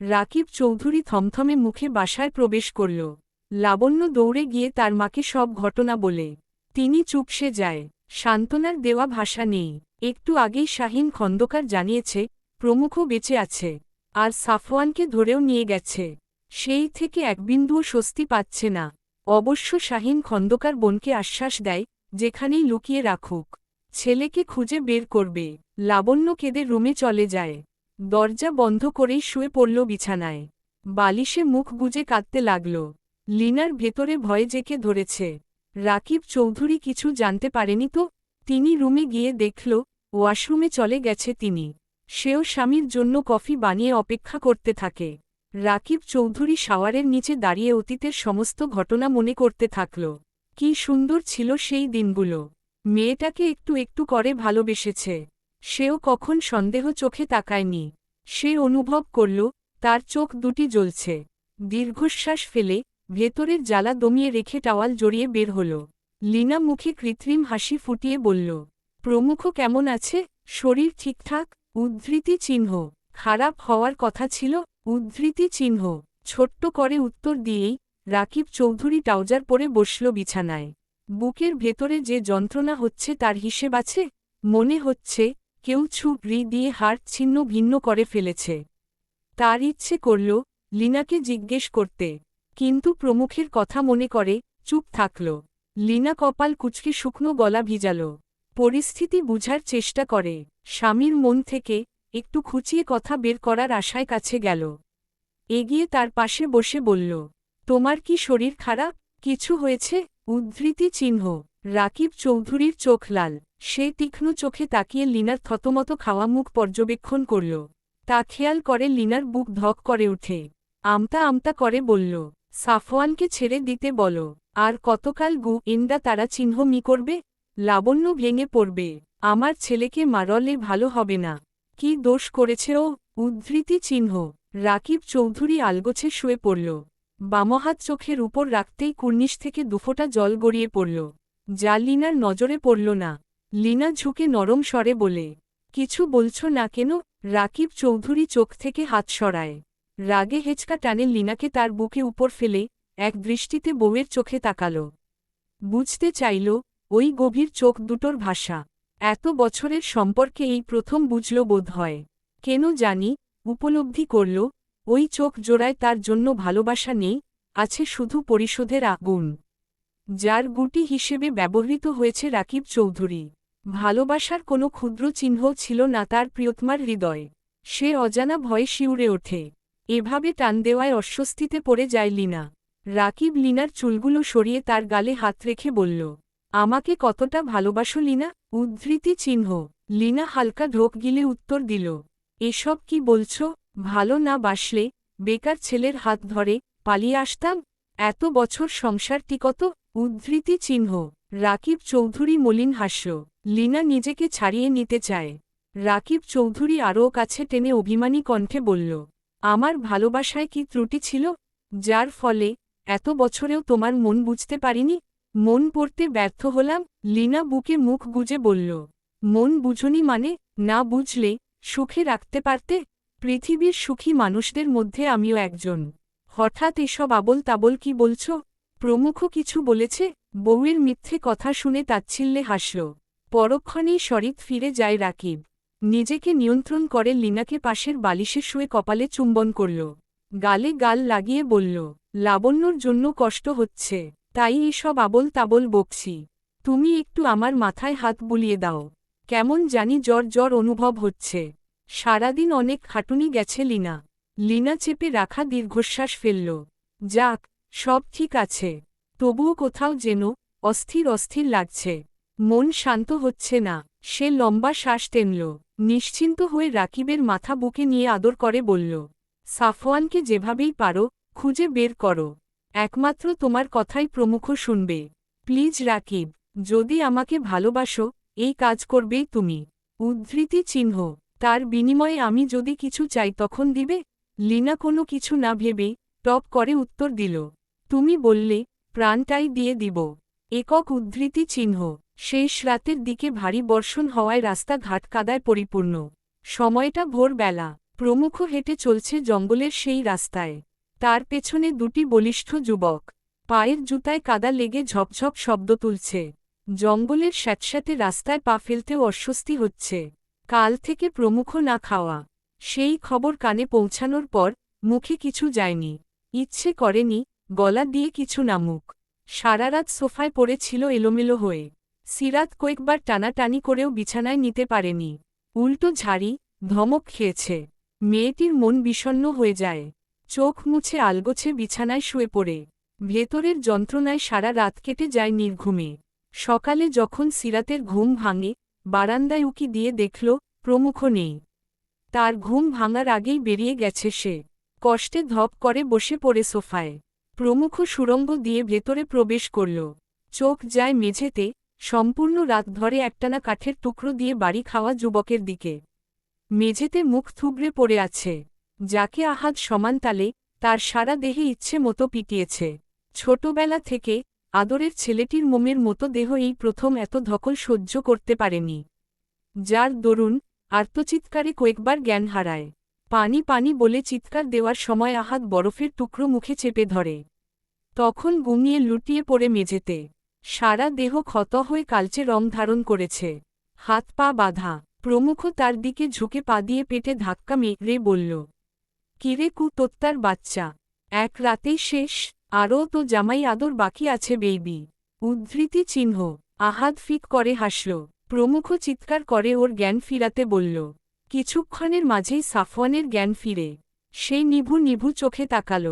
রাকিব চৌধুরী থমথমে মুখে বাসায় প্রবেশ করল। লাবণ্য দৌড়ে গিয়ে তার মাকে সব ঘটনা বলে। তিনি চুপসে যায়। সান্ত্বনার দেওয়া ভাষা নেই। একটু আগেই শাহিন খন্দকার জানিয়েছে, প্রমুখ বেঁচে আছে। আর সাফওয়ানকে ধরেও নিয়ে গেছে। সেই থেকে এক বিন্দুও স্বস্তি পাচ্ছে না। অবশ্য শাহিন খন্দকার বোনকে আশ্বাস দেয়, যেখানেই লুকিয়ে রাখুক। ছেলেকে খুঁজে বের করবে। লাবণ্য কেঁদে রুমে চলে যায়। দরজা বন্ধ করেই শুয়ে পড়ল বিছানায়। বালিশে মুখ গুজে কাঁদতে লাগল। লিনার ভেতরে ভয়ে জেকে ধরেছে। রাকিব চৌধুরী কিছু জানতে পারেনি তো? তিনি রুমে গিয়ে দেখল, ওয়াশরুমে চলে গেছে তিনি। সেও স্বামীর জন্য কফি বানিয়ে অপেক্ষা করতে থাকে। রাকিব চৌধুরী শাওয়ারের নিচে দাঁড়িয়ে অতীতের সমস্ত ঘটনা মনে করতে থাকল। কি সুন্দর ছিল সেই দিনগুলো। মেয়েটাকে একটু একটু করে ভালোবেসেছে। সেও কখন সন্দেহ চোখে তাকায়নি। সে অনুভব করল, তার চোখ দুটি জ্বলছে। দীর্ঘশ্বাস ফেলে, ভেতরের জ্বালা দমিয়ে রেখে টাওয়াল জড়িয়ে বের হল। লীনা মুখে কৃত্রিম হাসি ফুটিয়ে বলল, প্রমুখ কেমন আছে? শরীর ঠিকঠাক? উদ্ধৃতি চিহ্ন। খারাপ হওয়ার কথা ছিল, উদ্ধৃতি চিহ্ন। ছোট্ট করে উত্তর দিয়েই, রাকিব চৌধুরী ট্রাউজার পরে বসল বিছানায়। বুকের ভেতরে যে যন্ত্রণা হচ্ছে তার হিসেব আছে? মনে হচ্ছে কেউ ছুপড়ি দিয়ে হাড় ছিন্ন ভিন্ন করে ফেলেছে। তার ইচ্ছে করল, লিনাকে জিজ্ঞেস করতে। কিন্তু প্রমুখের কথা মনে করে, চুপ থাকল। লিনা কপাল কুচকে শুকনো গলা ভিজাল। পরিস্থিতি বুঝার চেষ্টা করে। স্বামীর মন থেকে একটু খুঁচিয়ে কথা বের করার আশায় কাছে গেল। এগিয়ে তার পাশে বসে বলল, তোমার কি শরীর খারাপ? কিছু হয়েছে? উদ্ধৃতি চিহ্ন। রাকিব চৌধুরীর চোখ লাল। সে তীক্ষ্ণ চোখে তাকিয়ে লিনার থতমত খাওয়া মুখ পর্যবেক্ষণ করল। তা খেয়াল করে লিনার বুক ধক করে উঠে। আমতা আমতা করে বলল, সাফওয়ানকে ছেড়ে দিতে বলো। আর কতকাল গু ইন্দা তারা চিহ্ন মি করবে? লাবণ্য ভেঙে পড়বে। আমার ছেলেকে মারলে ভালো হবে না। কি দোষ করেছে ও? উদ্ধৃতি চিহ্ন। রাকিব চৌধুরী আলগোছে শুয়ে পড়ল। বামহাত চোখের উপর রাখতেই কুর্নিশ থেকে দুফোটা জল গড়িয়ে পড়ল। যা লিনার নজরে পড়ল না। লিনা ঝুঁকে নরম স্বরে বলে, কিছু বলছ না কেন? রাকিব চৌধুরী চোখ থেকে হাত সরায়। রাগে হেঁচকা টানে লিনাকে তার বুকে উপর ফেলে, এক দৃষ্টিতে বউয়ের চোখে তাকাল। বুঝতে চাইল, ওই গভীর চোখ দুটোর ভাষা। এত বছরের সম্পর্কে এই প্রথম বুঝল বোধ হয়। কেন জানি, উপলব্ধি করল, ওই চোখ জোড়ায় তার জন্য ভালোবাসা নেই, আছে শুধু পরিশোধের আগুন। যার গুটি হিসেবে ব্যবহৃত হয়েছে রাকিব চৌধুরী। ভালোবাসার কোনো ক্ষুদ্র চিহ্ন ছিল না তার প্রিয়তমার হৃদয়ে। সে অজানা ভয়ে শিউরে ওঠে। এভাবে টান দেওয়ায় অস্বস্তিতে পড়ে যায় লিনা। রাকিব লিনার চুলগুলো সরিয়ে তার গালে হাত রেখে বলল, আমাকে কতটা ভালোবাসো লিনা? উদ্ধৃতি চিহ্ন। লিনা হালকা ঢোক গিলে উত্তর দিল, এসব কি বলছ? ভালো না বাসলে? বেকার ছেলের হাত ধরে পালিয়ে আসতাম? এত বছর সংসার টিকত উদ্ধৃতি চিহ্ন। রাকিব চৌধুরী মলিন হাস্য। লিনা নিজেকে ছাড়িয়ে নিতে চায়। রাকিব চৌধুরী আরও কাছে টেনে অভিমানী কণ্ঠে বলল, আমার ভালোবাসায় কি ত্রুটি ছিল? যার ফলে এত বছরেও তোমার মন বুঝতে পারিনি? মন পড়তে ব্যর্থ হলাম? লিনা বুকে মুখ গুজে বলল, মন বুঝনি মানে না বুঝলে সুখে রাখতে পারতে? পৃথিবীর সুখী মানুষদের মধ্যে আমিও একজন। হঠাৎ এসব আবল তাবল কি বলছ? প্রমুখ কিছু বলেছে, বউয়ের মিথ্যে কথা শুনে তাচ্ছিল্যে হাসল। পরক্ষণেই শরিক ফিরে যায় রাকিব। নিজেকে নিয়ন্ত্রণ করে লিনাকে পাশের বালিশে শুয়ে কপালে চুম্বন করল। গালে গাল লাগিয়ে বলল, লাবণ্যর জন্য কষ্ট হচ্ছে, তাই এসব আবল তাবল বকছি। তুমি একটু আমার মাথায় হাত বুলিয়ে দাও। কেমন জানি জ্বর জ্বর অনুভব হচ্ছে। সারাদিন অনেক খাটুনি গেছে লিনা। লিনা চেপে রাখা দীর্ঘশ্বাস ফেলল। যাক সব ঠিক আছে। তবুও কোথাও যেন অস্থির অস্থির লাগছে। মন শান্ত হচ্ছে না। সে লম্বা শ্বাস টেনল। নিশ্চিন্ত হয়ে রাকিবের মাথা বুকে নিয়ে আদর করে বলল, সাফওয়ানকে যেভাবেই পারো, খুঁজে বের করো। একমাত্র তোমার কথাই প্রমুখ শুনবে। প্লিজ রাকিব, যদি আমাকে ভালোবাসো, এই কাজ করবেই তুমি। উদ্ধৃতি চিহ্ন, তার বিনিময়ে আমি যদি কিছু চাই তখন দিবে? লিনা কোনো কিছু না ভেবে টপ করে উত্তর দিল তুমি বললে, প্রাণটাই দিয়ে দিব। একক উদ্ধৃতি চিহ্ন। শেষ রাতের দিকে ভারী বর্ষণ হওয়ায় রাস্তাঘাট কাদায় পরিপূর্ণ। সময়টা ভোরবেলা। প্রমুখ হেঁটে চলছে জঙ্গলের সেই রাস্তায়। তার পেছনে দুটি বলিষ্ঠ যুবক। পায়ের জুতায় কাদা লেগে ঝপঝপ শব্দ তুলছে। জঙ্গলের স্যাঁতস্যাঁতে রাস্তায় পা ফেলতেও অস্বস্তি হচ্ছে। কাল থেকে প্রমুখ না খাওয়া। সেই খবর কানে পৌঁছানোর পর মুখে কিছু যায়নি। ইচ্ছে করেনি গলা দিয়ে কিছু নামুক। সারারাত সোফায় পড়েছিল এলোমেলো হয়ে। সিরাত কয়েকবার টানাটানি করেও বিছানায় নিতে পারেনি। উল্টো ঝাড়ি, ধমক খেয়েছে। মেয়েটির মন বিষণ্ণ হয়ে যায়। চোখ মুছে আলগোছে বিছানায় শুয়ে পড়ে। ভেতরের যন্ত্রণায় সারা রাত কেটে যায় নির্ঘুমে। সকালে যখন সিরাতের ঘুম ভাঙে, বারান্দায় উকি দিয়ে দেখল, প্রমুখ নেই। তার ঘুম ভাঙার আগেই বেরিয়ে গেছে সে। কষ্টে ধপ করে বসে পড়ে সোফায়। প্রমুখ সুরঙ্গ দিয়ে ভেতরে প্রবেশ করল। চোখ যায় মেঝেতে, সম্পূর্ণ রাত ধরে একটানা কাঠের টুকরো দিয়ে বাড়ি খাওয়া যুবকের দিকে। মেঝেতে মুখ থুবড়ে পড়ে আছে। যাকে আহাত সমান তালে, তার সারা দেহে ইচ্ছে মতো পিটিয়েছে। ছোটবেলা থেকে, আদরের ছেলেটির মোমের মতো দেহ এই প্রথম এত ধকল সহ্য করতে পারেনি। যার দরুন, আর্তচিৎকারে কয়েকবার জ্ঞান হারায়। পানি পানি বলে চিৎকার দেওয়ার সময় আহাত বরফের টুকরো মুখে চেপে ধরে। তখন গুমিয়ে লুটিয়ে পড়ে মেঝেতে। সারা দেহ ক্ষত হয়ে কালচে রং ধারণ করেছে। হাত পা বাঁধা। প্রমুখ তার দিকে ঝুঁকে পা দিয়ে পেটে ধাক্কা মেরে বলল কিরে কু তোত্তার বাচ্চা? এক রাতেই শেষ। আরও তো জামাই আদর বাকি আছে বেইবি। উদ্ধৃতি চিহ্ন। আহাদ ফিক করে হাসল। প্রমুখ চিৎকার করে ওর জ্ঞান ফিরাতে বলল, কিছুক্ষণের মাঝেই সাফওয়ানের জ্ঞান ফিরে। সেই নিভু নিভু চোখে তাকাল।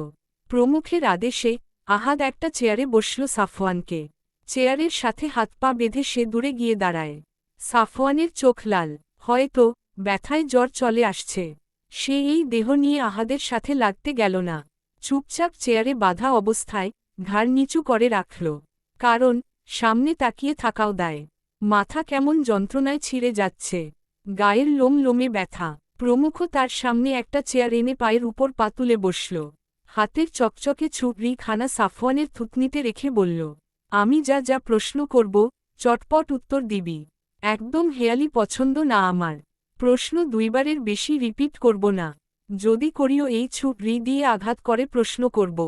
প্রমুখের আদেশে আহাদ একটা চেয়ারে বসল সাফওয়ানকে। চেয়ারের সাথে হাত পা বেঁধে সে দূরে গিয়ে দাঁড়ায়। সাফওয়ানের চোখ লাল, হয়তো ব্যথায় জ্বর চলে আসছে। সে এই দেহ নিয়ে আহাদের সাথে লাগতে গেল না। চুপচাপ চেয়ারে বাধা অবস্থায় ঘাড় নিচু করে রাখল, কারণ সামনে তাকিয়ে থাকাও দায়। মাথা কেমন যন্ত্রণায় ছিঁড়ে যাচ্ছে। গায়ের লোম লোমে ব্যথা। প্রমুখ তার সামনে একটা চেয়ার এনে পায়ের উপর পা তুলে বসল। হাতের চকচকে ছুবড়ি খানা সাফওয়ানের থুতনিতে রেখে বলল, আমি যা যা প্রশ্ন করব, চটপট উত্তর দিবি। একদম হেয়ালি পছন্দ না আমার। প্রশ্ন দুইবারের বেশি রিপিট করব না। যদি করিও এই ছুবড়ি দিয়ে আঘাত করে প্রশ্ন করব।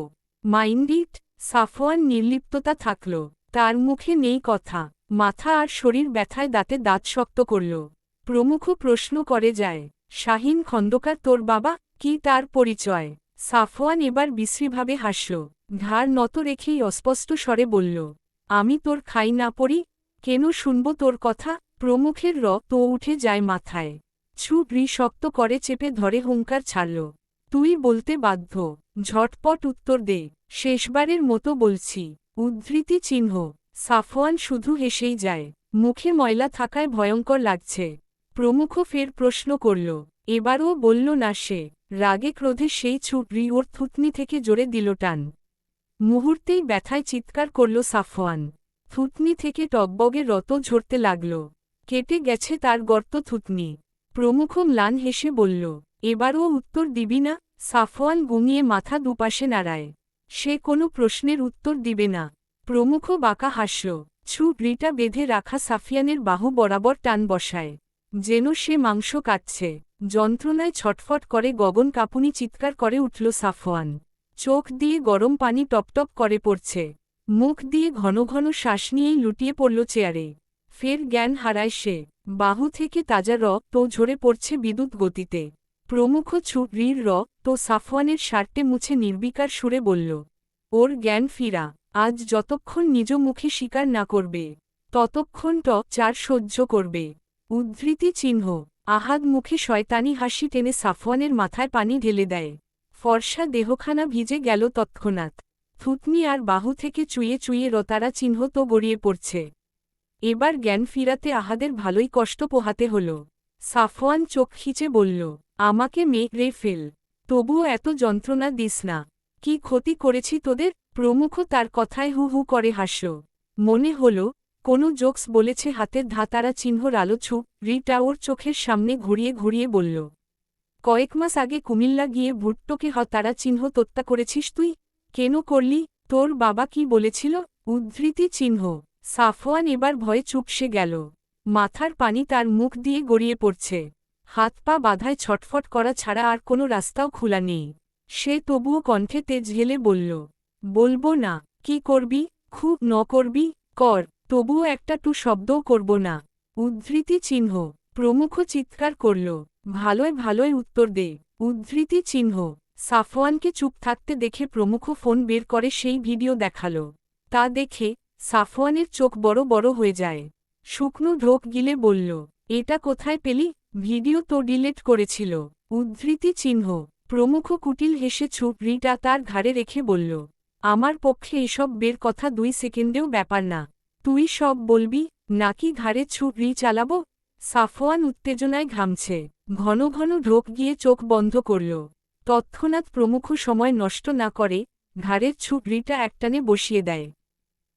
মাইন্ডিট সাফওয়ান নির্লিপ্ততা থাকল। তার মুখে নেই কথা। মাথা আর শরীর ব্যথায় দাঁতে দাঁত শক্ত করল। প্রমুখ প্রশ্ন করে যায়, শাহিন খন্দকার, তোর বাবা? কি তার পরিচয়? সাফওয়ান এবার বিশ্রীভাবে হাসল। ঘাড় নত রেখেই অস্পষ্ট স্বরে বলল, আমি তোর খাই না পড়ি, কেন শুনব তোর কথা? প্রমুখের র তো উঠে যায় মাথায় ছু ব্রি শক্ত করে চেপে ধরে হুঙ্কার ছাড়ল। তুই বলতে বাধ্য। ঝটপট উত্তর দে। শেষবারের মতো বলছি। উদ্ধৃতি চিহ্ন। সাফওয়ান শুধু হেসেই যায়। মুখে ময়লা থাকায় ভয়ঙ্কর লাগছে। প্রমুখ ফের প্রশ্ন করল, এবারও বলল না সে? রাগে ক্রোধে সেই ছুটরি ওর থুতনি থেকে জোরে দিল টান। মুহূর্তেই ব্যথায় চিৎকার করল সাফওয়ান। থুতনি থেকে টকবগে রত ঝরতে লাগল। কেটে গেছে তার গর্ত থুতনি। প্রমুখ ম্লান হেসে বলল এবারও উত্তর দিবি না? সাফওয়ান গুঙিয়ে মাথা দুপাশে নাড়ায়। সে কোনো প্রশ্নের উত্তর দিবে না। প্রমুখ বাঁকা হাসল। ছু রিটা বেঁধে রাখা সাফিয়ানের বাহু বরাবর টান বসায়। যেন সে মাংস কাটছে। যন্ত্রণায় ছটফট করে গগন কাপুনি চিৎকার করে উঠল সাফওয়ান। চোখ দিয়ে গরম পানি টপটপ করে পড়ছে। মুখ দিয়ে ঘন ঘন শ্বাস নিয়েই লুটিয়ে পড়ল চেয়ারে। ফের জ্ঞান হারায় সে। বাহু থেকে তাজা র তো ঝরে পড়ছে বিদ্যুৎ গতিতে। প্রমুখ ছু রির র তো সাফওয়ানের শার্টে মুছে নির্বিকার সুরে বলল, ওর জ্ঞান ফিরা। আজ যতক্ষণ নিজ মুখে স্বীকার না করবে, ততক্ষণ ট চার সহ্য করবে। উদ্ধৃতি চিহ্ন। আহাদ মুখে শয়তানি হাসি টেনে সাফওয়ানের মাথায় পানি ঢেলে দেয়। ফর্সা দেহখানা ভিজে গেল তৎক্ষণাৎ। থুতনি আর বাহু থেকে চুইয়ে চুইয়ে রতারা চিহ্ন তো গড়িয়ে পড়ছে। এবার জ্ঞান ফিরাতে আহাদের ভালোই কষ্ট পোহাতে হল। সাফওয়ান চোখ খিচে বলল, আমাকে মেঘ ফেল। তবুও এত যন্ত্রণা দিস না। কি ক্ষতি করেছি তোদের? প্রমুখ তার কথায় হু হু করে হাসল। মনে হল কোনো জোকস বলেছে, হাতের ধাতারা চিহ্নর আলো ছুপ রিটা ওর চোখের সামনে ঘুরিয়ে ঘুরিয়ে বলল, কয়েক মাস আগে কুমিল্লা গিয়ে ভুট্টোকে হতারা চিহ্ন তত্তা করেছিস তুই? কেন করলি? তোর বাবা কি বলেছিল? উদ্ধৃতি চিহ্ন। সাফওয়ান এবার ভয়ে চুপসে গেল। মাথার পানি তার মুখ দিয়ে গড়িয়ে পড়ছে। হাত পা বাধায় ছটফট করা ছাড়া আর কোনো রাস্তাও খোলা নেই। সে তবুও কণ্ঠে তেজ ঢেলে বলল, বলব না, কি করবি? খুব ন করবি কর। তবুও একটা টু শব্দও করব না। উদ্ধৃতি চিহ্ন, প্রমুখ চিৎকার করল, ভালোয় ভালোয় উত্তর দে। উদ্ধৃতি চিহ্ন, সাফওয়ানকে চুপ থাকতে দেখে প্রমুখ ফোন বের করে সেই ভিডিও দেখাল। তা দেখে সাফওয়ানের চোখ বড় বড় হয়ে যায়। শুকনো ঢোক গিলে বলল, এটা কোথায় পেলি? ভিডিও তো ডিলেট করেছিল। উদ্ধৃতি চিহ্ন, প্রমুখ কুটিল হেসে ছুপড়িটা তার ঘাড়ে রেখে বলল, আমার পক্ষে এসব বের কথা দুই সেকেন্ডেও ব্যাপার না। তুই সব বলবি, নাকি ঘাড়ে ছুপড়ি চালাবো? সাফওয়ান উত্তেজনায় ঘামছে। ঘন ঘন ঢোক গিয়ে চোখ বন্ধ করল। তৎক্ষণাৎ প্রমুখ সময় নষ্ট না করে ঘাড়ের ছুপড়িটা একটানে বসিয়ে দেয়।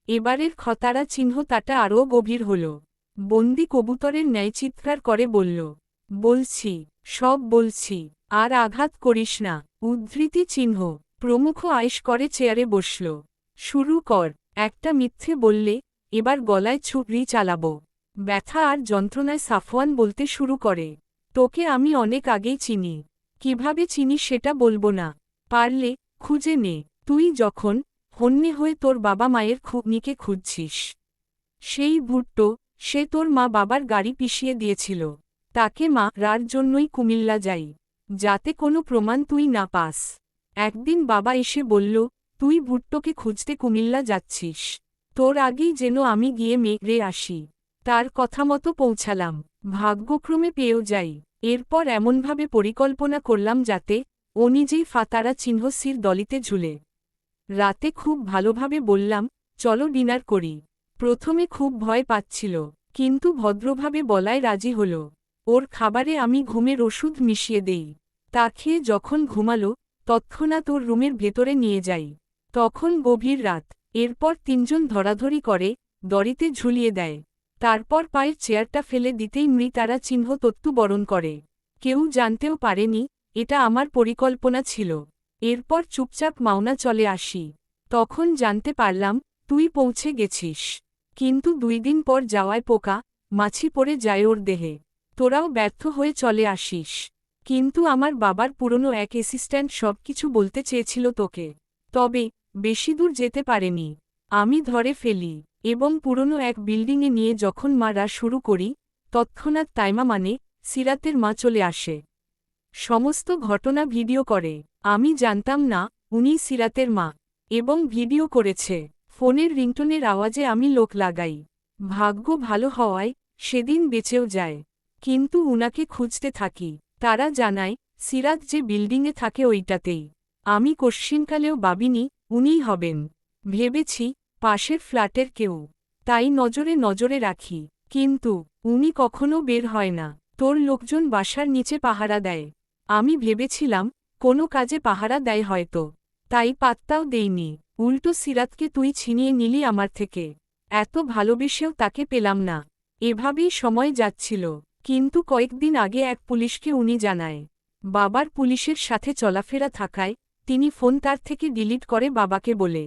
এবারের খতারা চিহ্ন তাটা আরও গভীর হল। বন্দি কবুতরের ন্যায় চিৎকার করে বলল, বলছি, সব বলছি, আর আঘাত করিস না। উদ্ধৃতি চিহ্ন, প্রমুখ আয়েস করে চেয়ারে বসল। শুরু কর। একটা মিথ্যে বললে এবার গলায় ছুপড়ি চালাব। ব্যথা আর যন্ত্রণায় সাফওয়ান বলতে শুরু করে, তোকে আমি অনেক আগেই চিনি। কীভাবে চিনি সেটা বলব না। পারলে খুঁজে নে। তুই যখন হন্যে হয়ে তোর বাবা মায়ের খুবনিকে খুঁজছিস। সেই ভুট্টো সে তোর মা বাবার গাড়ি পিষিয়ে দিয়েছিল। তাকে মা রার জন্যই কুমিল্লা যাই। যাতে কোনো প্রমাণ তুই না পাস। একদিন বাবা এসে বলল, তুই ভুট্টোকে খুঁজতে কুমিল্লা যাচ্ছিস। তোর আগেই যেন আমি গিয়ে মেঘরে আসি। তার কথা মতো পৌঁছালাম। ভাগ্যক্রমে পেয়েও যাই। এরপর এমনভাবে পরিকল্পনা করলাম যাতে ও নিজেই ফাতারা চিহ্ন সির দলিতে ঝুলে। রাতে খুব ভালোভাবে বললাম, চলো ডিনার করি। প্রথমে খুব ভয় পাচ্ছিল, কিন্তু ভদ্রভাবে বলায় রাজি হল। ওর খাবারে আমি ঘুমের ওষুধ মিশিয়ে দেই। তা খেয়ে যখন ঘুমালো, তৎক্ষণাৎ ওর রুমের ভেতরে নিয়ে যাই। তখন গভীর রাত। এরপর তিনজন ধরাধরি করে, দড়িতে ঝুলিয়ে দেয়। তারপর পায়ের চেয়ারটা ফেলে দিতেই মৃতারা চিহ্ন তত্ত্ব বরণ করে। কেউ জানতেও পারেনি, এটা আমার পরিকল্পনা ছিল। এরপর চুপচাপ মাওনা চলে আসি। তখন জানতে পারলাম, তুই পৌঁছে গেছিস। কিন্তু দুই দিন পর যাওয়ায় পোকা, মাছি পড়ে যায় ওর দেহে। তোরাও ব্যর্থ হয়ে চলে আসিস। কিন্তু আমার বাবার পুরনো এক অ্যাসিস্ট্যান্ট সব কিছু বলতে চেয়েছিল তোকে। তবে বেশি দূর যেতে পারেনি। আমি ধরে ফেলি, এবং পুরনো এক বিল্ডিংয়ে নিয়ে যখন মারা শুরু করি, তৎক্ষণাৎ তাইমা মানে সিরাতের মা চলে আসে। সমস্ত ঘটনা ভিডিও করে। আমি জানতাম না, উনি সিরাতের মা, এবং ভিডিও করেছে। ফোনের রিংটনের আওয়াজে আমি লোক লাগাই। ভাগ্য ভালো হওয়ায়, সেদিন বেঁচেও যায়। কিন্তু উনাকে খুঁজতে থাকি। তারা জানায়, সিরাত যে বিল্ডিংয়ে থাকে ওইটাতেই। আমি কশ্চিনকালেও ভাবিনি, উনিই হবেন। ভেবেছি, পাশের ফ্ল্যাটের কেউ। তাই নজরে নজরে রাখি। কিন্তু, উনি কখনো বের হয় না। তোর লোকজন বাসার নিচে পাহারা দেয়। আমি ভেবেছিলাম, কোনো কাজে পাহারা দেয় হয়তো। তাই পাত্তাও দেইনি। উল্টো সিরাতকে তুই ছিনিয়ে নিলি আমার থেকে। এত ভালোবেসেও তাকে পেলাম না। এভাবেই সময় যাচ্ছিল। কিন্তু কয়েকদিন আগে এক পুলিশকে উনি জানায়। বাবার পুলিশের সাথে চলাফেরা থাকায় তিনি ফোন তার থেকে ডিলিট করে বাবাকে বলে,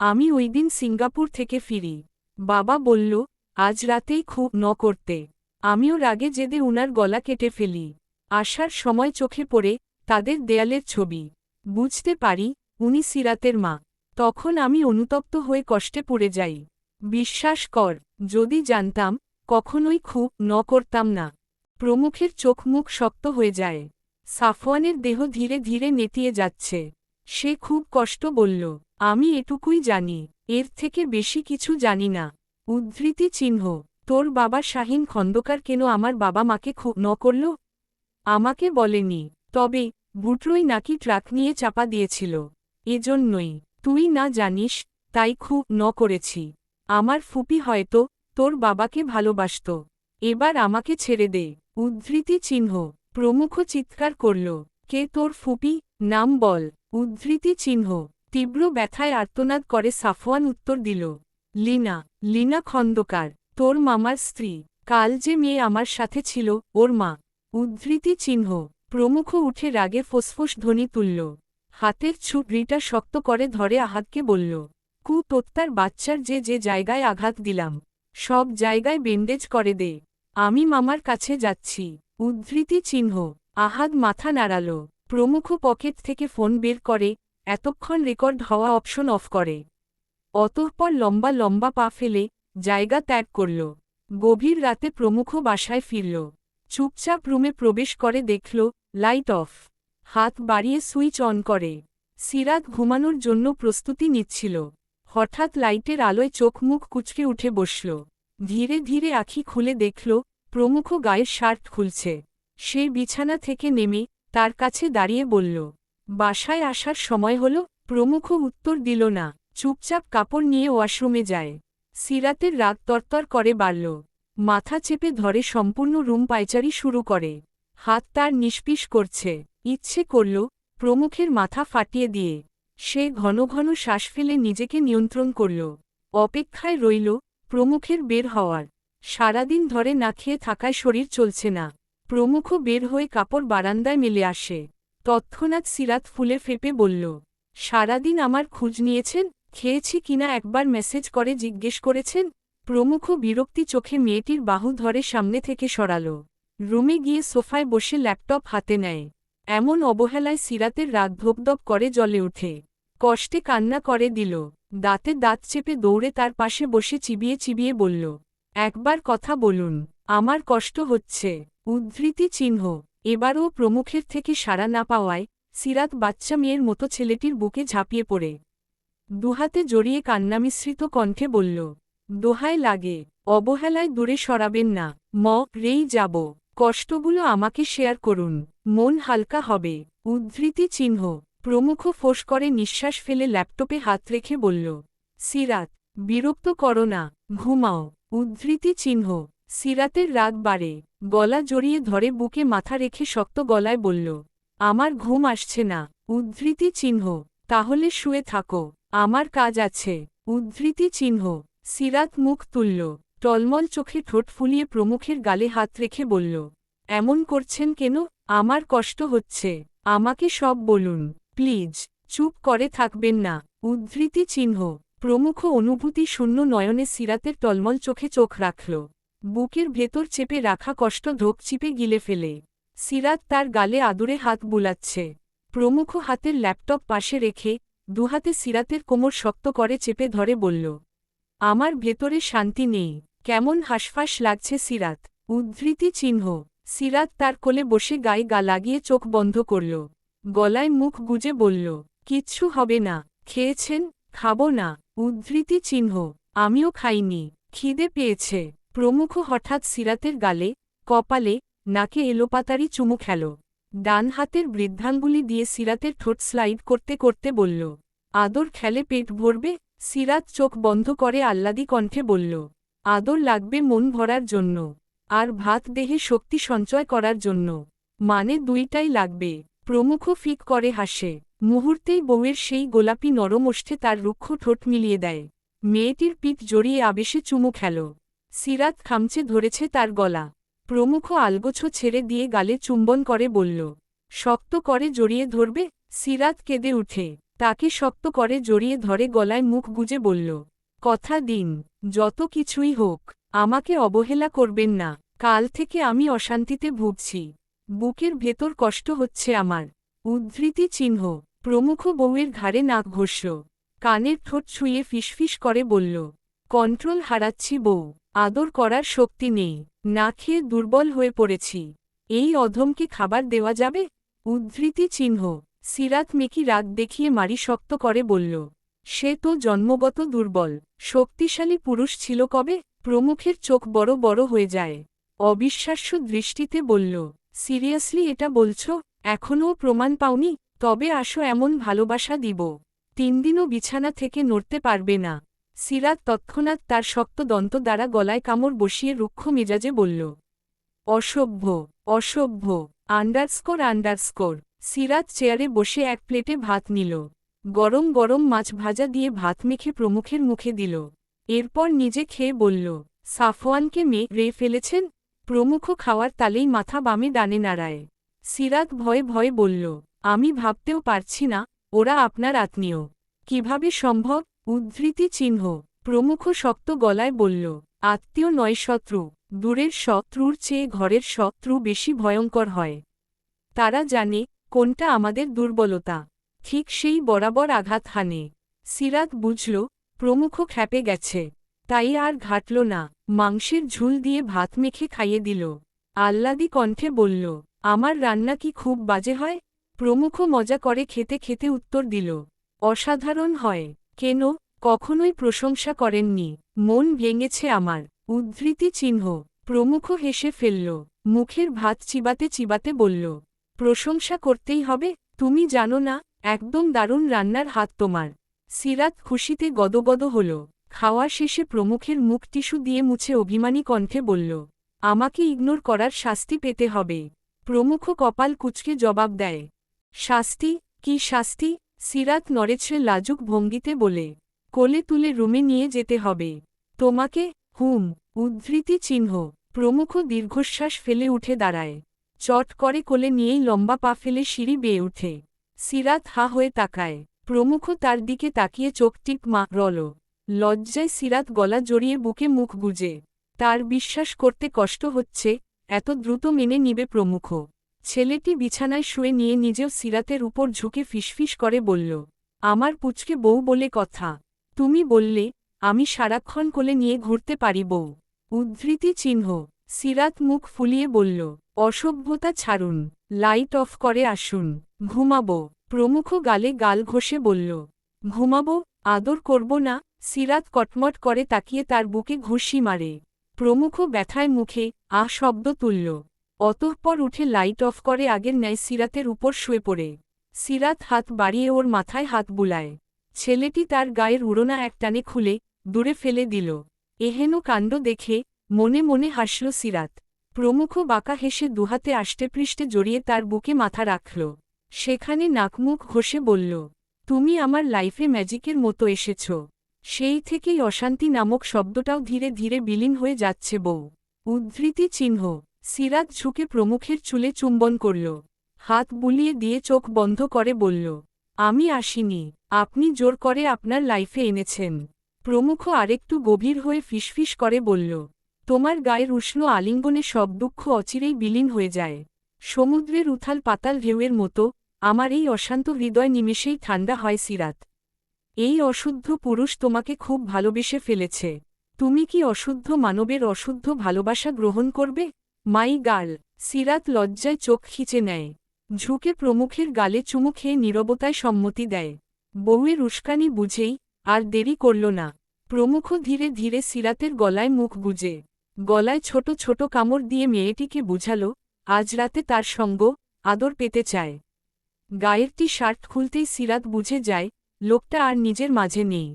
আমি ওই দিন সিঙ্গাপুর থেকে ফিরি। বাবা বলল, আজ রাতেই খুব ন করতে। আমিও রাগে জেদে উনার গলা কেটে ফেলি। আসার সময় চোখে পড়ে তাদের দেয়ালের ছবি। বুঝতে পারি, উনি সিরাতের মা। তখন আমি অনুতপ্ত হয়ে কষ্টে পড়ে যাই। বিশ্বাস কর, যদি জানতাম, কখনোই খুব ন করতাম না। প্রমুখের চোখ মুখ শক্ত হয়ে যায়। সাফওয়ানের দেহ ধীরে ধীরে নেতিয়ে যাচ্ছে। সে খুব কষ্ট বলল, আমি এটুকুই জানি, এর থেকে বেশি কিছু জানি না। উদ্ধৃতি চিহ্ন, তোর বাবা শাহিন খন্দকার কেন আমার বাবা মাকে খুব ন করল? আমাকে বলেনি, তবে বুটরই নাকি ট্রাক নিয়ে চাপা দিয়েছিল। এজন্যই, তুই না জানিস, তাই খুব ন করেছি। আমার ফুপি হয়তো তোর বাবাকে ভালোবাসত। এবার আমাকে ছেড়ে দে। উদ্ধৃতি চিহ্ন প্রমুখ চিৎকার করল, কে তোর ফুপি? নাম বল। উদ্ধৃতি চিহ্ন, তীব্র ব্যথায় আর্তনাদ করে সাফওয়ান উত্তর দিল, লিনা লিনা খন্দকার, তোর মামার স্ত্রী। কাল যে মেয়ে আমার সাথে ছিল, ওর মা। উদ্ধৃতি চিহ্ন, প্রমুখ উঠে রাগে ফোসফোস ধ্বনি তুলল, হাতের ছুটরিটা শক্ত করে ধরে আহাতকে বলল, কু তোত্তার বাচ্চার যে যে জায়গায় আঘাত দিলাম, সব জায়গায় বেন্ডেজ করে দে। আমি মামার কাছে যাচ্ছি। উদ্ধৃতি চিহ্ন। আহাদ মাথা নাড়াল। প্রমুখ পকেট থেকে ফোন বের করে, এতক্ষণ রেকর্ড হওয়া অপশন অফ করে। অতঃপর লম্বা লম্বা পা ফেলে, জায়গা ত্যাগ করল। গভীর রাতে প্রমুখ বাসায় ফিরল। চুপচাপ রুমে প্রবেশ করে দেখল, লাইট অফ। হাত বাড়িয়ে সুইচ অন করে। সিরাত ঘুমানোর জন্য প্রস্তুতি নিচ্ছিল। হঠাৎ লাইটের আলোয় চোখ মুখ কুচকে উঠে বসল। ধীরে ধীরে আখি খুলে দেখল প্রমুখ গায়ের শার্ট খুলছে। সে বিছানা থেকে নেমে তার কাছে দাঁড়িয়ে বলল, বাসায় আসার সময় হল প্রমুখ উত্তর দিল, না চুপচাপ কাপড় নিয়ে ওয়াশরুমে যায়। সিরাতের রাগ তরতর করে বাড়ল। মাথা চেপে ধরে সম্পূর্ণ রুম পায়চারি শুরু করে। হাত তার নিষ্পিস করছে। ইচ্ছে করল প্রমুখের মাথা ফাটিয়ে দিয়ে। সে ঘন ঘন শ্বাস ফেলে নিজেকে নিয়ন্ত্রণ করল। অপেক্ষায় রইল প্রমুখের বের হওয়ার। সারাদিন ধরে না খেয়ে থাকায় শরীর চলছে না। প্রমুখ বের হয়ে কাপড় বারান্দায় মেলে আসে। তৎক্ষণাৎ সিরাত ফুলে ফেপে বলল, সারাদিন আমার খোঁজ নিয়েছেন? খেয়েছি কিনা একবার মেসেজ করে জিজ্ঞেস করেছেন? প্রমুখ বিরক্তি চোখে মেয়েটির বাহু ধরে সামনে থেকে সরাল। রুমে গিয়ে সোফায় বসে ল্যাপটপ হাতে নেয়। এমন অবহেলায় সিরাতের রাগ ধপধপ করে জলে ওঠে। কষ্টে কান্না করে দিল। দাঁতে দাঁত চেপে দৌড়ে তার পাশে বসে চিবিয়ে চিবিয়ে বলল একবার কথা বলুন, আমার কষ্ট হচ্ছে। উদ্ধৃতি চিহ্ন, এবারও প্রমুখের থেকে সাড়া না পাওয়ায় সিরাত বাচ্চা মেয়ের মতো ছেলেটির বুকে ঝাঁপিয়ে পড়ে। দুহাতে জড়িয়ে কান্নামিশ্রিত কণ্ঠে বলল, দোহায় লাগে, অবহেলায় দূরে সরাবেন না, ম, রেই যাব। কষ্টগুলো আমাকে শেয়ার করুন, মন হালকা হবে। উদ্ধৃতি চিহ্ন, প্রমুখ ফোঁস করে নিঃশ্বাস ফেলে ল্যাপটপে হাত রেখে বলল, সিরাত, বিরক্ত করো না, ঘুমাও। উদ্ধৃতি চিহ্ন। সিরাতের রাগ বাড়ে। গলা জড়িয়ে ধরে বুকে মাথা রেখে শক্ত গলায় বলল, আমার ঘুম আসছে না। উদ্ধৃতি চিহ্ন। তাহলে শুয়ে থাকো। আমার কাজ আছে। উদ্ধৃতি চিহ্ন। সিরাত মুখ তুলল। টলমল চোখে ঠোঁট ফুলিয়ে প্রমুখের গালে হাত রেখে বলল, এমন করছেন কেন? আমার কষ্ট হচ্ছে। আমাকে সব বলুন। প্লিজ, চুপ করে থাকবেন না। উদ্ধৃতি চিহ্ন। প্রমুখ অনুভূতি শূন্য নয়নে সিরাতের টলমল চোখে চোখ রাখল। বুকের ভেতর চেপে রাখা কষ্ট ধোক চিপে গিলে ফেলে। সিরাত তার গালে আদুরে হাত বুলাচ্ছে। প্রমুখ হাতের ল্যাপটপ পাশে রেখে দুহাতে সিরাতের কোমর শক্ত করে চেপে ধরে বলল, আমার ভেতরে শান্তি নেই। কেমন হাসফাস লাগছে সিরাত। উদ্ধৃতি চিহ্ন সিরাত তার কোলে বসে গায়ে গা লাগিয়ে চোখ বন্ধ করল। গলায় মুখ গুজে বলল, কিচ্ছু হবে না। খেয়েছেন? খাব না। উদ্ধৃতি চিহ্ন। আমিও খাইনি। খিদে পেয়েছে। প্রমুখ হঠাৎ সিরাতের গালে, কপালে, নাকে এলোপাতারি চুমু খেল। ডান হাতের বৃদ্ধাঙ্গুলি দিয়ে সিরাতের ঠোঁট স্লাইড করতে করতে বলল, আদর খেলে পেট ভরবে? সিরাত চোখ বন্ধ করে আহ্লাদি কণ্ঠে বলল, আদর লাগবে মন ভরার জন্য, আর ভাত দেহে শক্তি সঞ্চয় করার জন্য। মানে দুইটাই লাগবে। প্রমুখ ফিক করে হাসে। মুহূর্তেই বউয়ের সেই গোলাপি নরম ওষ্ঠে তার রুক্ষ ঠোঁট মিলিয়ে দেয়। মেয়েটির পিঠ জড়িয়ে আবেশে চুমু খেল। সিরাত খামচে ধরেছে তার গলা। প্রমুখ আলগোছ ছেড়ে দিয়ে গালে চুম্বন করে বলল, শক্ত করে জড়িয়ে ধরবে? সিরাত কেঁদে উঠে। তাকে শক্ত করে জড়িয়ে ধরে গলায় মুখ গুজে বলল, কথা দিন, যত কিছুই হোক, আমাকে অবহেলা করবেন না। কাল থেকে আমি অশান্তিতে ভুগছি। বুকের ভেতর কষ্ট হচ্ছে আমার। উদ্ধৃতি চিহ্ন প্রমুখ বউয়ের ঘাড়ে নাক ঘষল। কানের ঠোঁট ছুঁয়ে ফিসফিস করে বলল, কন্ট্রোল হারাচ্ছি বউ, আদর করার শক্তি নেই, না খেয়ে দুর্বল হয়ে পড়েছি। এই অধমকে খাবার দেওয়া যাবে? উদ্ধৃতি চিহ্ন। সিরাত মেকি রাগ দেখিয়ে মারি শক্ত করে বলল, সে তো জন্মগত দুর্বল, শক্তিশালী পুরুষ ছিল কবে? প্রমুখের চোখ বড় বড় হয়ে যায়। অবিশ্বাস্য দৃষ্টিতে বলল, সিরিয়াসলি এটা বলছ? এখনও প্রমাণ পাওনি? তবে আসো এমন ভালোবাসা দিব। তিনদিনও বিছানা থেকে নড়তে পারবে না। সিরাত তৎক্ষণাৎ তার শক্ত দন্ত দ্বারা গলায় কামড় বসিয়ে রুক্ষ মেজাজে বলল, অসভ্য অসভ্য আন্ডারস্কোর আন্ডারস্কোর সিরাত চেয়ারে বসে এক প্লেটে ভাত নিল। গরম গরম মাছ ভাজা দিয়ে ভাত মেখে প্রমুখের মুখে দিল। এরপর নিজে খেয়ে বলল, সাফওয়ানকে মেয়ে রে ফেলেছেন? প্রমুখ খাওয়ার তালেই মাথা বামে ডানে নাড়ায়। সিরাত ভয়ে ভয়ে বলল আমি ভাবতেও পারছি না, ওরা আপনার আত্মীয়। কীভাবে সম্ভব? উদ্ধৃতি চিহ্ন। প্রমুখ শক্ত গলায় বলল, আত্মীয় নয় শত্রু। দূরের শত্রুর চেয়ে ঘরের শত্রু বেশি ভয়ঙ্কর হয়। তারা জানে, কোনটা আমাদের দুর্বলতা। ঠিক সেই বরাবর আঘাত হানে। সিরাত বুঝল, প্রমুখ খ্যাপে গেছে। তাই আর ঘাটল না। মাংসের ঝুল দিয়ে ভাত মেখে খাইয়ে দিল। আহ্লাদি কণ্ঠে বলল, আমার রান্না কি খুব বাজে হয়? প্রমুখ মজা করে খেতে খেতে উত্তর দিল, অসাধারণ হয়। কেন? কখনোই প্রশংসা করেননি। মন ভেঙেছে আমার। উদ্ধৃতি চিহ্ন। প্রমুখ হেসে ফেলল, মুখের ভাত চিবাতে চিবাতে বলল, প্রশংসা করতেই হবে? তুমি জানো না, একদম দারুণ রান্নার হাত তোমার। সিরাত খুশিতে গদগদ হল। খাওয়া শেষে প্রমুখের মুখ টিস্যু দিয়ে মুছে অভিমানী কণ্ঠে বলল, আমাকে ইগনোর করার শাস্তি পেতে হবে। প্রমুখ কপাল কুচকে জবাব দেয় শাস্তি, কি শাস্তি? সিরাত নড়েছে লাজুক ভঙ্গিতে বলে, কোলে তুলে রুমে নিয়ে যেতে হবে। তোমাকে, হুম, উদ্ধৃতি চিহ্ন, প্রমুখ দীর্ঘশ্বাস ফেলে উঠে দাঁড়ায়। চট করে কোলে নিয়েই লম্বা পা ফেলে সিঁড়ি বেয়ে উঠে সিরাত হা হয়ে তাকায়। প্রমুখ তার দিকে তাকিয়ে চোখ টিপ মা, রল। লজ্জায় সিরাত গলা জড়িয়ে বুকে মুখ গুজে। তার বিশ্বাস করতে কষ্ট হচ্ছে, এত দ্রুত মেনে নিবে প্রমুখ। ছেলেটি বিছানায় শুয়ে নিয়ে নিজেও সিরাতের উপর ঝুঁকে ফিসফিস করে বলল, আমার পুচকে বউ বলে কথা। তুমি বললে, আমি সারাক্ষণ কোলে নিয়ে ঘুরতে পারি বউ। উদ্ধৃতি চিহ্ন সিরাত মুখ ফুলিয়ে বলল, অসভ্যতা ছাড়ুন। লাইট অফ করে আসুন। ঘুমাবো প্রমুখ গালে গাল ঘষে বলল, ঘুমাবো? আদর করব না সিরাত কটমট করে তাকিয়ে তার বুকে ঘুষি মারে। প্রমুখ ব্যথায় মুখে আহ শব্দ তুলল অতঃপর উঠে লাইট অফ করে আগের ন্যায় সিরাতের উপর শুয়ে পড়ে। সিরাত হাত বাড়িয়ে ওর মাথায় হাত বুলায়। ছেলেটি তার গায়ের উড়োনা একটানে খুলে, দূরে ফেলে দিল। এহেন কাণ্ড দেখে মনে মনে হাসল সিরাত। প্রমুখ বাঁকা হেসে দুহাতে আষ্টেপৃষ্ঠে জড়িয়ে তার বুকে মাথা রাখল। সেখানে নাকমুখ ঘষে বলল, তুমি আমার লাইফে ম্যাজিকের মতো এসেছ। সেই থেকেই অশান্তি নামক শব্দটাও ধীরে ধীরে বিলীন হয়ে যাচ্ছে বউ। উদ্ধৃতি চিহ্ন। সিরাত ঝুঁকে প্রমুখের চুলে চুম্বন করল। হাত বুলিয়ে দিয়ে চোখ বন্ধ করে বলল, আমি আসিনি। আপনি জোর করে আপনার লাইফে এনেছেন। প্রমুখ আরেকটু গভীর হয়ে ফিসফিস করে বলল, তোমার গায়ের উষ্ণ আলিঙ্গনে সব দুঃখ অচিরেই বিলীন হয়ে যায়। সমুদ্রের উথাল পাতাল ঢেউয়ের মতো আমার এই অশান্ত হৃদয় নিমেষেই ঠান্ডা হয় সিরাত। এই অশুদ্ধ পুরুষ তোমাকে খুব ভালোবেসে ফেলেছে। তুমি কি অশুদ্ধ মানবের অশুদ্ধ ভালোবাসা গ্রহণ করবে? মাই গার্ল সিরাত লজ্জায় চোখ খিচে নেয়। ঝুঁকে প্রমুখের গালে চুমু খেয়ে নীরবতায় সম্মতি দেয়। বউয়ের উস্কানি বুঝেই আর দেরি করল না। প্রমুখ ধীরে ধীরে সিরাতের গলায় মুখ গুজে। গলায় ছোট ছোট কামড় দিয়ে মেয়েটিকে বুঝাল, আজ রাতে তার সঙ্গ আদর পেতে চায়। গায়েরটি শার্ট খুলতেই সিরাত বুঝে যায়, লোকটা আর নিজের মাঝে নেই।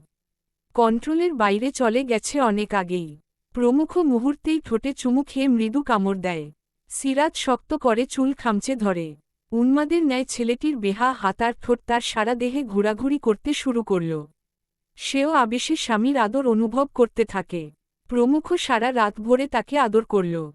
কন্ট্রোলের বাইরে চলে গেছে অনেক আগেই। প্রমুখ মুহূর্তেই ঠোঁটে চুমু খেয়ে মৃদু কামড় দেয়। সিরাজ শক্ত করে চুল খামচে ধরে। উন্মাদের ন্যায় ছেলেটির বেহা হাতার ঠোঁট তার সারা দেহে ঘোরাঘুরি করতে শুরু করল। সেও আবেশে স্বামীর আদর অনুভব করতে থাকে। প্রমুখ সারা রাত ভরে তাকে আদর করল।